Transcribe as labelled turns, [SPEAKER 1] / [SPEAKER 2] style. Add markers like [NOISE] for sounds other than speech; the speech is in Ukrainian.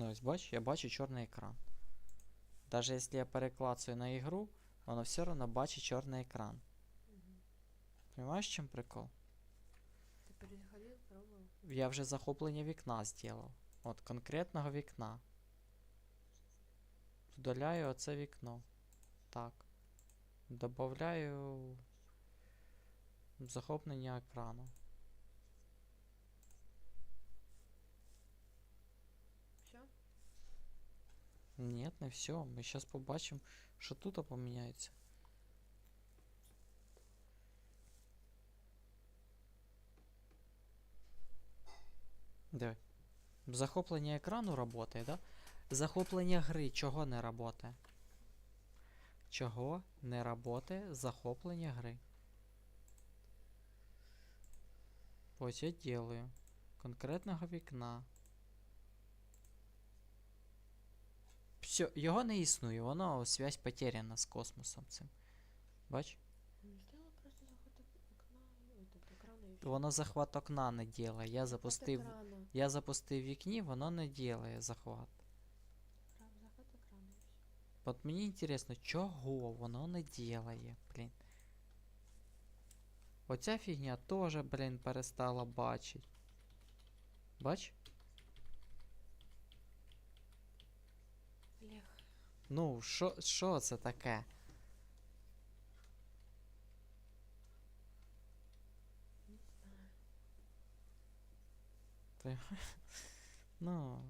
[SPEAKER 1] Ну, ось бач, я бачу чорний екран. Даже якщо я переклацаю на ігру, воно все одно бачить чорний екран. Понимаєш, в чим прикол?
[SPEAKER 2] Ти переходив, пробував?
[SPEAKER 1] Я вже захоплення вікна зробив. От конкретного вікна. Вдаляю оце вікно. Так. Добавляю захоплення екрану.
[SPEAKER 2] Все?
[SPEAKER 1] Ні, не все. Ми зараз побачимо, що тут поміняється. Диви. Захоплення екрану працює, да? Захоплення гри чого не працює? Чого не працює захоплення гри? Ось я делаю. Конкретного вікна. Все, його не існує, воно связь потеряна з космосом цим. Бач? Воно захват окна не ділає. Я запустив. Я запустив вікні, воно не ділає захват. От мені інтересно, чого воно не ділає, блін. Оця фігня теж, блін, перестала бачить. Бач?
[SPEAKER 2] Олег,
[SPEAKER 1] Ну, що, що це таке?
[SPEAKER 2] не знаю. [LAUGHS]
[SPEAKER 1] Ну,